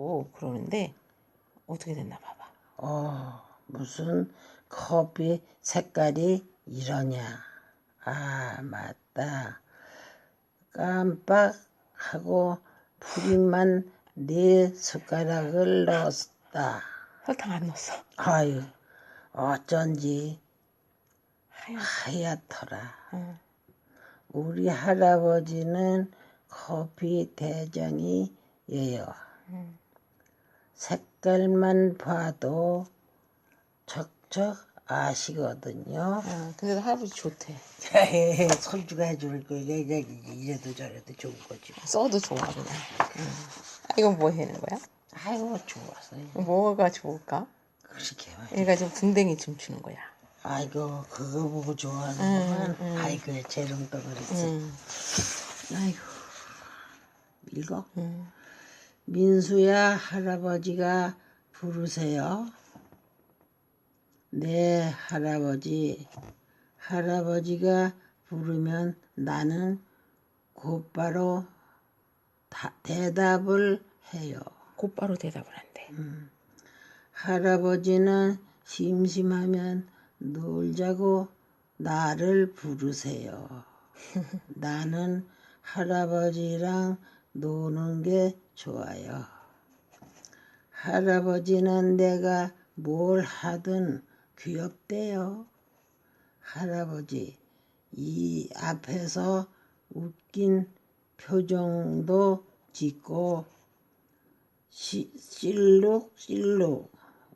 싶고 그러는데 어떻게 됐나 봐봐. 어, 무슨 커피 색깔이 이러냐. 아, 맞다. 깜빡하고 풀이만 네 숟가락을 넣었다. 설탕 안 넣었어. 아유, 어쩐지 하얀. 하얗더라. 응. 우리 할아버지는 커피 대장이에요. 색깔만 봐도 척척 아시거든요. 응. 근데 할아버지 좋대. 손주가 해줄 거 이래도 저래도 좋은 거지. 써도 좋아 그냥. 응. 아, 이건 뭐 하는 거야? 아이고 좋았어요. 뭐가 좋을까? 그렇게 말. 얘가 지금 궁뎅이 춤추는 거야. 아이고 그거 보고 좋아하는구만. 응, 응. 아이고 재롱덩어리지. 응. 아이고 읽어. 응. 민수야 할아버지가 부르세요. 네 할아버지. 할아버지가 부르면 나는 곧바로 다- 대답을 해요. 곧바로 대답을 한대. 할아버지는 심심하면 놀자고 나를 부르세요. 나는 할아버지랑 노는 게 좋아요. 할아버지는 내가 뭘 하든 귀엽대요. 할아버지, 이 앞에서 웃긴 표정도 짓고 시, 실룩실룩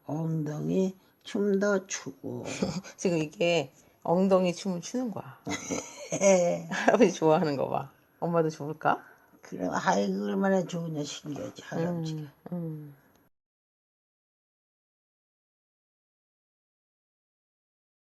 엉덩이 춤도 추고 지금 이게 엉덩이 춤을 추는 거야. 할아버지 좋아하는 거 봐. 엄마도 좋을까? 그래 아이고 얼마나 좋으냐 신기하지 할아버지가 음.